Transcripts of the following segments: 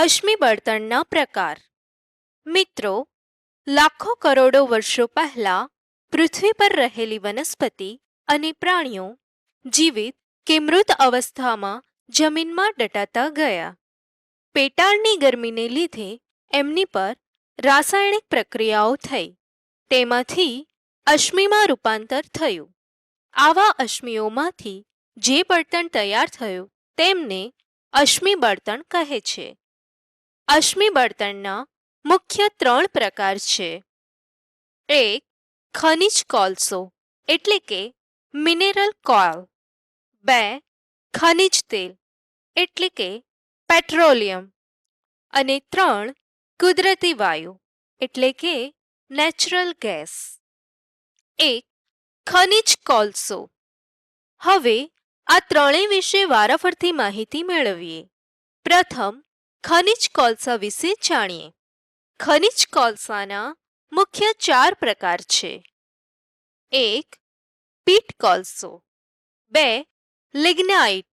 અશ્મિ બળતણના પ્રકાર. મિત્રો, લાખો કરોડો વર્ષો પહેલા પૃથ્વી પર રહેલી વનસ્પતિ અને પ્રાણીઓ જીવિત કે મૃત અવસ્થામાં જમીનમાં દટાતા ગયા. પેટાળની ગરમીને લીધે એમની પર રાસાયણિક પ્રક્રિયાઓ થઈ. તેમાંથી અશ્મિમાં રૂપાંતર થયું. આવા અશ્મિઓમાંથી જે બળતણ તૈયાર થયું, તેમને અશ્મિ બળતણ કહે છે. અશ્મિ બળતણના મુખ્ય ત્રણ પ્રકાર છે. એક, ખનિજ કોલસો, એટલે કે મિનરલ કોલ. બે, ખનિજ તેલ, એટલે કે પેટ્રોલિયમ. અને ત્રણ, કુદરતી વાયુ, એટલે કે નેચરલ ગેસ. એક, ખનિજ કોલસો. હવે આ ત્રણેય વિશે વારાફરતી માહિતી મેળવીએ. પ્રથમ ખનિજ કોલસા વિશે જાણીએ. ખનિજ કોલસાના મુખ્ય ચાર પ્રકાર છે. એક પીટ કોલસો. બે, લિગ્નાઇટ.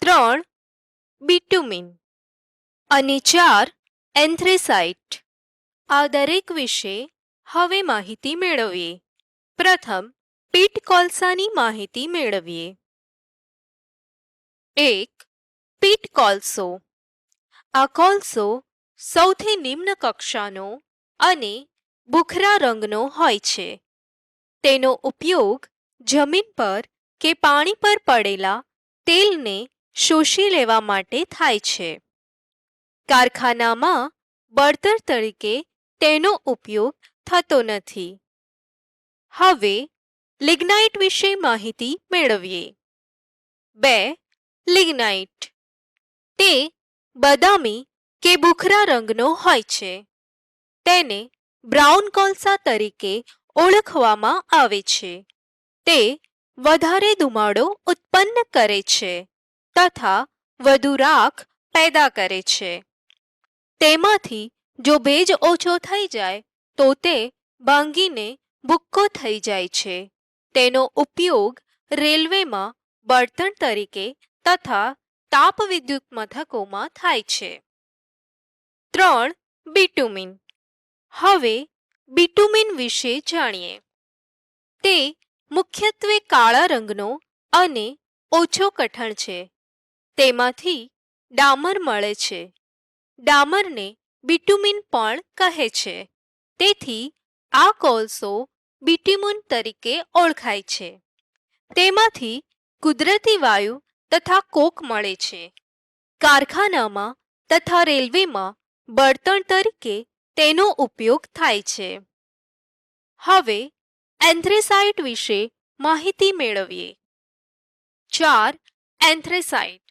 ત્રણ બિટુમિન અને ચાર, એન્થ્રેસાઇટ. આ દરેક વિશે હવે માહિતી મેળવીએ. પ્રથમ પીટ કોલસાની માહિતી મેળવીએ. એક પીટ કોલસો. આ કોલસો સૌથી નિમ્ન કક્ષાનો અને ભૂખરા રંગનો હોય છે. તેનો ઉપયોગ જમીન પર કે પાણી પર પડેલા તેલને શોષી લેવા માટે થાય છે. કારખાનામાં બળતર તરીકે તેનો ઉપયોગ થતો નથી. હવે લિગ્નાઇટ વિશે માહિતી મેળવીએ. બે, લિગ્નાઇટ. તે બદામી કે ભૂખરા રંગનો હોય છે. તેને બ્રાઉન કોલસા તરીકે ઓળખવામાં આવે છે. તે વધારે ધુમાડો ઉત્પન્ન કરે છે તથા વધુ રાખ પેદા કરે છે. તેમાંથી જો ભેજ ઓછો થઈ જાય તો તે ભાંગીને ભૂક્કો થઈ જાય છે. તેનો ઉપયોગ રેલવેમાં બળતણ તરીકે તથા તાપ વિદ્યુત મથકોમાં થાય છે. ત્રણ, બિટુમિન. હવે, બિટુમિન વિશે જાણીએ. તે મુખ્યત્વે કાળા રંગનો અને ઓછો કઠણ છે. તેમાંથી ડામર મળે છે. ડામરને બિટુમિન પણ કહે છે. તેથી, આ કોલસો બિટ્યુમન તરીકે ઓળખાય છે. તેમાંથી કુદરતી વાયુ તથા કોક મળે છે. કારખાનામાં તથા રેલવેમાં બળતણ તરીકે તેનો ઉપયોગ થાય છે. હવે એન્થ્રેસાઇટ વિશે માહિતી મેળવીએ. ચાર, એન્થ્રેસાઇટ.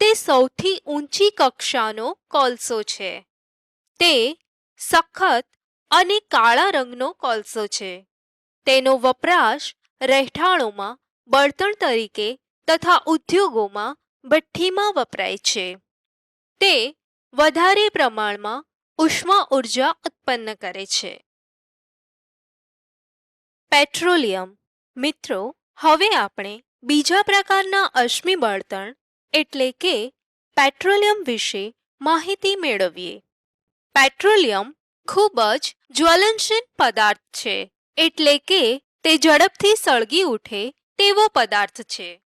તે સૌથી ઊંચી કક્ષાનો કોલસો છે. તે સખત અને કાળા રંગનો કોલસો છે. તેનો વપરાશ રહેઠાણોમાં બળતણ તરીકે તથા ઉદ્યોગોમાં ભઠ્ઠીમાં વપરાય છે. તે વધારે પ્રમાણમાં ઉષ્મા ઊર્જા ઉત્પન્ન કરે છે. પેટ્રોલિયમ. મિત્રો, હવે આપણે બીજા પ્રકારના અશ્મિ બળતણ એટલે કે પેટ્રોલિયમ વિશે માહિતી મેળવીએ. પેટ્રોલિયમ ખૂબ જ જ્વલનશીલ પદાર્થ છે, એટલે કે તે ઝડપથી સળગી ઉઠે તેવો પદાર્થ છે.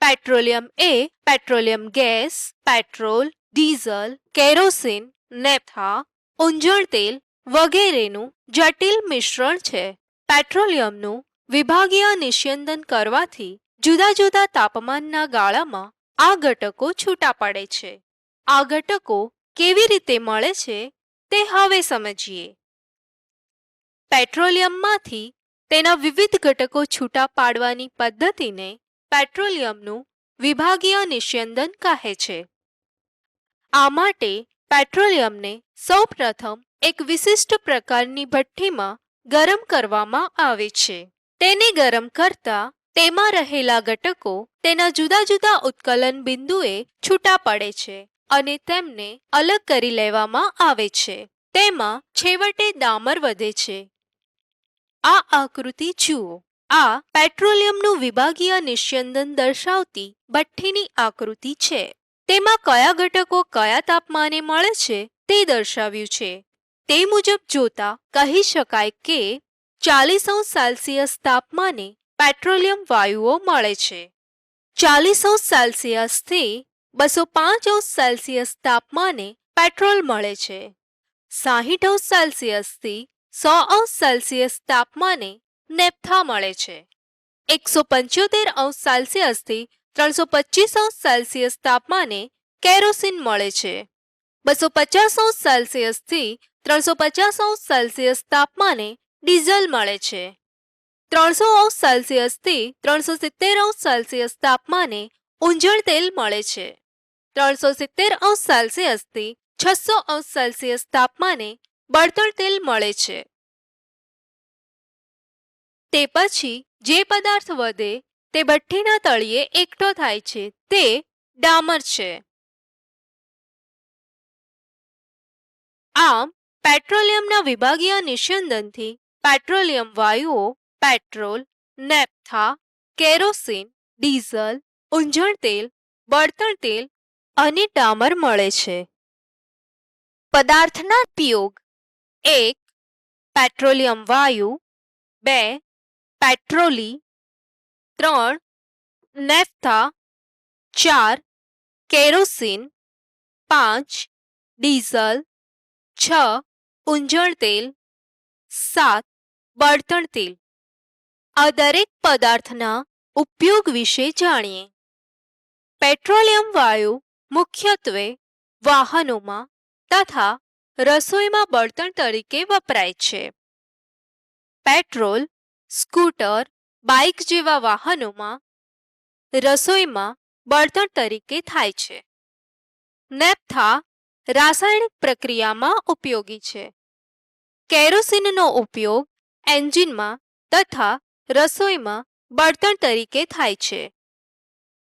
પેટ્રોલિયમ એ, petroleum gas, petrol, diesel, kerosene, naphtha ઊંજણ તેલ વગેરેનું જટિલ મિશ્રણ છે. પેટ્રોલિયમનું વિભાગીય નિસ્યંદન કરવાથી જુદા જુદા તાપમાનના ગાળામાં આ ઘટકો છૂટા પડે છે. આ ઘટકો કેવી રીતે મળે છે તે હવે સમજીએ. પેટ્રોલિયમમાંથી તેના વિવિધ ઘટકો છૂટા પાડવાની પદ્ધતિને પેટ્રોલિયમનું વિભાગીય નિસ્યંદન કહે છે. આ માટે પેટ્રોલિયમને સૌપ્રથમ એક વિશિષ્ટ પ્રકારની ભઠ્ઠીમાં ગરમ કરવામાં આવે છે. તેને ગરમ કરતા તેમાં રહેલા ઘટકો તેના જુદા જુદા ઉત્કલન બિંદુએ છૂટા પડે છે અને તેમને અલગ કરી લેવામાં આવે છે. તેમાં છેવટે દામર વધે છે. આ આકૃતિ જુઓ. આ પેટ્રોલિયમનું વિભાગીય નિસ્યંદન દર્શાવતી ભઠ્ઠીની આકૃતિ છે. તેમાં કયા ઘટકો કયા તાપમાને મળે છે તે દર્શાવ્યું છે. તે મુજબ જોતા કહી શકાય કે ચાલીસ સેલ્સિયસ તાપમાને પેટ્રોલિયમ વાયુઓ મળે છે. ચાલીસ સેલ્સિયસથી બસો પાંચ અંશ સેલ્સિયસ તાપમાને પેટ્રોલ મળે છે. સાહીઠ અંશ સેલ્સિયસથી સો અંશ સેલ્સિયસ તાપમાને નેપ્થા મળે છે. એકસો પંચોતેર અંશ સેલ્સિયસથી ત્રણસો પચીસ અંશ સેલ્સિયસ તાપમાને કેરોસીન મળે છે. બસો પચાસ અંશ સેલ્સિયસથી ત્રણસો પચાસ અંશ સેલ્સિયસ તાપમાને ડીઝલ મળે છે. ત્રણસો અંશ સેલ્સિયસથી ત્રણસો સિત્તેર અંશ સેલ્સિયસ તાપમાને ઊંજણ તેલ મળે છે. ત્રણસો સિત્તેર અંશ સેલ્સિયસથી છસો અંશ સેલ્સિયસ તાપમાને બળતણ તેલ મળે છે. તે પછી જે પદાર્થ વધે તે ભઠ્ઠીના તળિયે એકઠો થાય છે, તે ડામર છે. આમ, પેટ્રોલિયમના વિભાગીય નિસ્યંદનથી પેટ્રોલિયમ વાયુઓ, પેટ્રોલ, નેપ્થા, કેરોસીન, ડીઝલ ઊંજણ તેલ, બળતણ તેલ અને ડામર મળે છે. પદાર્થના ઉપયોગ. એક, પેટ્રોલિયમ વાયુ. બે પેટ્રોલી ત્રણ, નેફ્થા ચાર, કેરોસીન પાંચ, ડીઝલ છ ઊંજણ તેલ સાત, બળતણ તેલ. આ દરેક પદાર્થના ઉપયોગ વિશે જાણીએ. પેટ્રોલિયમ વાયુ મુખ્યત્વે વાહનોમાં તથા રસોઈમાં બળતણ તરીકે વપરાય છે. પેટ્રોલ સ્કૂટર, બાઇક જેવા વાહનોમાં રસોઈમાં બળતણ તરીકે થાય છે. નેપ્થા રાસાયણિક પ્રક્રિયામાં ઉપયોગી છે. કેરોસીનનો ઉપયોગ એન્જિનમાં તથા રસોઈમાં બળતણ તરીકે થાય છે.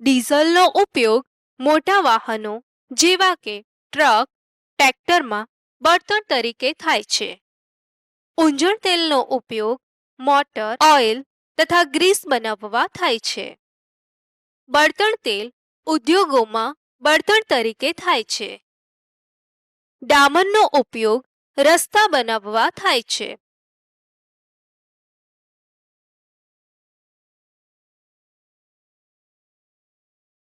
ડીઝલનો ઉપયોગ મોટા વાહનો જેવા કે ટ્રક, ટ્રેક્ટરમાં બળતણ તરીકે થાય છે. ઊંજણ તેલનો ઉપયોગ મોટર, ઓઇલ તથા ગ્રીસ બનાવવા થાય છે. બળતણ તેલ ઉદ્યોગોમાં બળતણ તરીકે થાય છે. ડામરનો ઉપયોગ રસ્તા બનાવવા થાય છે.